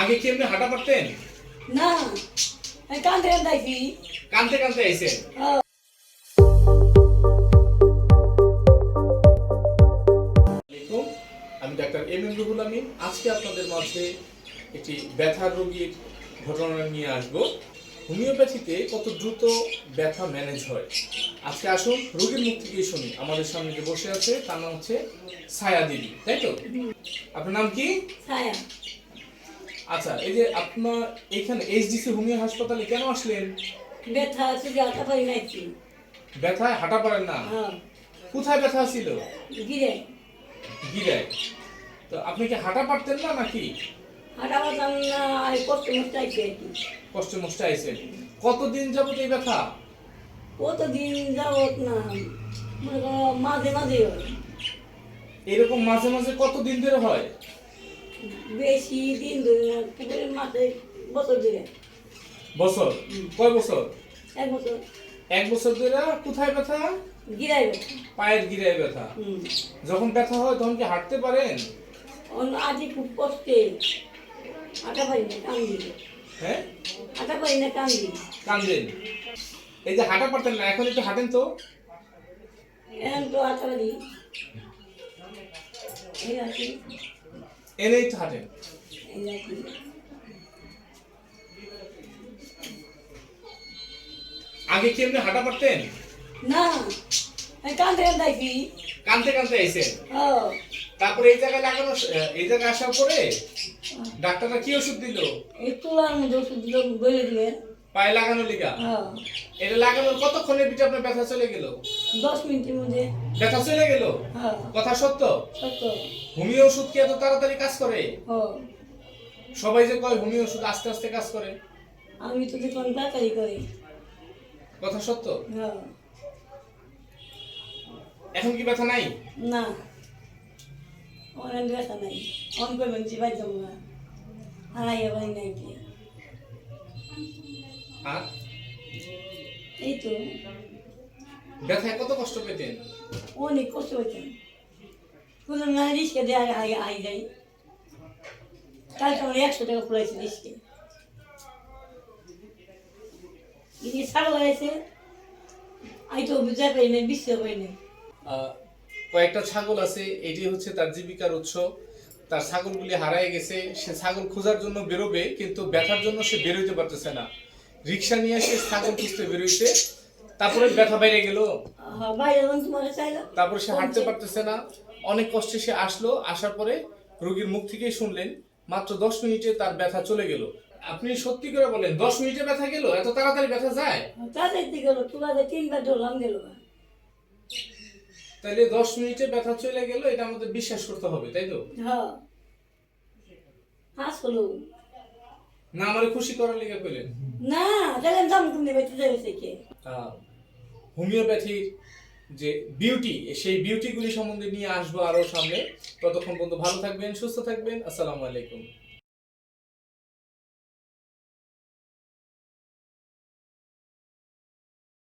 আগে কি এমনি হাঁটা পারতেন? না আমি কান্দে কান্দাইছি কানতে কানতে আইছেন? আমি doctor M M Ruhul Amin. আজকে আপনাদের মাঝে একটি ব্যথা রোগীর ঘটনা নিয়ে আসব। হোমিওপ্যাথিতে কত দ্রুত ব্যথা ম্যানেজ হয়? আজকে আসুন রোগীর মুখ থেকে শুনি। আমাদের সামনে যে বসে আছে তার নাম হচ্ছে ছায়া দেবী তাই তো? আপনার নাম কি? ছায়া। আচ্ছা এই যে আপনার এখানে এইচডিসি হোমিও হাসপাতালে কেন আসলেন? ব্যথা সুজি আটা পাই নাইছি ব্যথায় হাঁটা পারেন না? হ্যাঁ। কোথায় ব্যথা ছিল? গিরে। গিরায় তো আপনি কি হাঁটা পারতেন না নাকি? হাঁটা বাতাম না কষ্ট মষ্ট আইছি আর কি। কষ্ট মষ্ট কতদিন যাবত এই ব্যথা? কতদিন যাবত না মনে করো মাঝে মাঝে হয়। এরকম মাঝে মাঝে কতদিন ধরে হয়? বেশি দিন ধরে না মাঠে বছর ধরে। বছর? কয় বছর? এক বছর। এক বছর ধরে কোথায় ব্যথা? গিরাইবে পায়ের গিরায় ব্যথা। যখন ব্যথা হয় তখন কি হাঁটতে পারেন? আজই খুব কষ্টে। আটা না কান্দি হ্যাঁ? আটা না কান্দি কান্দেন এই যে হাঁটা পারতেন না এখন একটু হাঁটেন তো। এখন তো আটা পারি এই আছি এনেই তো হাঁটেন। এই আছি আগে কি এমনি হাঁটা পারতেন না। কান্দে আইছেন তারপরে এই জায়গায় লাগানো এই জায়গায় আসার পরে ডাক্তাররা কি ওষুধ দিল? এই তোলার মধ্যে ওষুধ দিল বলে দিলেন পায়ে লাগানো লিগা? এটা লাগানোর কতক্ষণের ভিতরে আপনার ব্যথা চলে গেল? দশ মিনিটের মধ্যে। ব্যথা চলে গেল? কথা সত্য? সত্য। হোমিও ওষুধ কি এত তাড়াতাড়ি কাজ করে? সবাই যে কয় হোমিও ওষুধ আস্তে আস্তে কাজ করে? আমি তো তাড়াতাড়ি করি। কথা সত্য? হ্যাঁ এখন কি ব্যথা নাই? না। অনেক ব্যথা নাই। করবেন চিবাই যাব না। হারাইয়া বাড়ি নাই কি আর? এই তো। ব্যথায় কত কষ্ট পেতেন? অনেক কষ্ট হয়েছে কোনো না রিস্কে দিয়ে আগে আগে আই যাই। কালকে আমার একশো টাকা পড়েছে রিস্কে। এই ছাগল আছে আই তো বুঝতে পারি না বুঝতে পারি না কয়েকটা ছাগল আছে এটি হচ্ছে তার জীবিকার উৎস। তার ছাগলগুলি হারায় গেছে সে ছাগল খোঁজার জন্য বেরোবে কিন্তু ব্যথার জন্য সে বেরোইতে পারতেছে না। রিক্সা নিয়ে সে ছাগল খুঁজতে বেরোইছে তারপরে ব্যথা বাইরে গেল। হ্যাঁ, তারপরে সে হাঁটতে পারতেছে না অনেক কষ্টে সে আসলো আসার পরে রোগীর মুখ থেকেই শুনলেন মাত্র দশ মিনিটে তার ব্যথা চলে গেল। আপনি সত্যি করে বলেন দশ মিনিটে ব্যথা গেল? এত তাড়াতাড়ি ব্যথা যায়? তাদের গেল তোলাতে তিনবার ডলাম গেল তাহলে দশ মিনিটে ব্যথা চলে গেল এটা আমাদের বিশ্বাস করতে হবে তাই তো? না আমারে খুশি করার লেগে কইলেন। না হোমিওপ্যাথির যে বিউটি সেই বিউটিগুলি সম্বন্ধে নিয়ে আসব আরও সামনে। ততক্ষণ পর্যন্ত ভালো থাকবেন সুস্থ থাকবেন আসসালামু আলাইকুম।